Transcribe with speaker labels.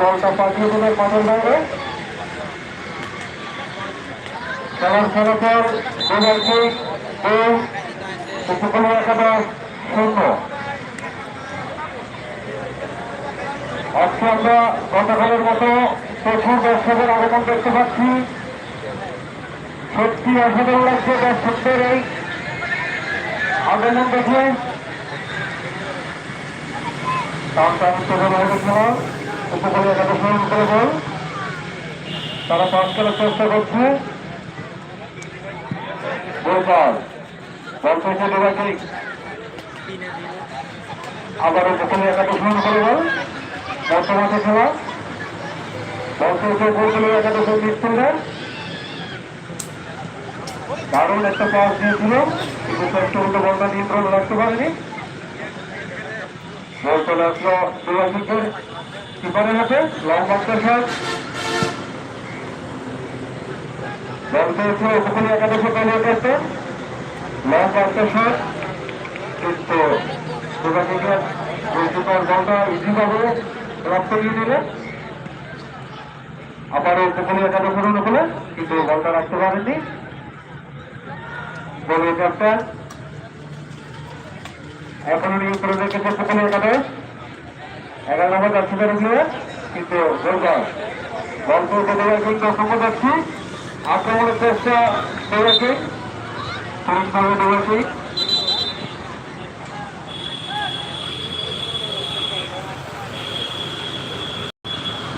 Speaker 1: বলটা পাঠিয়ে দিলে মাঠের বাইরে খেলার খেলা পর গোলার্জি গোল কিছুক্ষণ একাদশ শূন্য আজকে আমরা গতকালের মতো প্রচুর দর্শকের আগমন দেখতে পাচ্ছি। সত্যি অসাধারণ লাগছে দর্শকদের এই আগমন দেখে। তারা করার চেষ্টা করছে। আবার উপকূলে একাদশ করে বল। বর্তমানে খেলা। বল পেয়েছে উপকূলে একাদশের মিডফিল্ডার দারুণ একটা পাস দিয়েছিল। কিন্তু চেষ্টা করতে বলটা নিয়ন্ত্রণ রাখতে পারেনি। বল চলে আসলো দুর্গাপুরের কিপারের হাতে। লং বলটা ইজিভাবে রপ্ত নিয়ে নিলে আবার উপকূলে একাদশের অনুকূলে কিন্তু বলটা রাখতে পারেনি গোলের ক্যাপ্টেন এখনও নিয়ন্ত্রণ রেখেছে প্রথমে একাদশ এগারো নম্বর যাচ্ছে উপরে, কিন্তু গোলগাল বল করতে দেওয়ার কিন্তু অসংখ্য যাচ্ছি। আক্রমণের চেষ্টা সরিষভাবে দেওয়াকে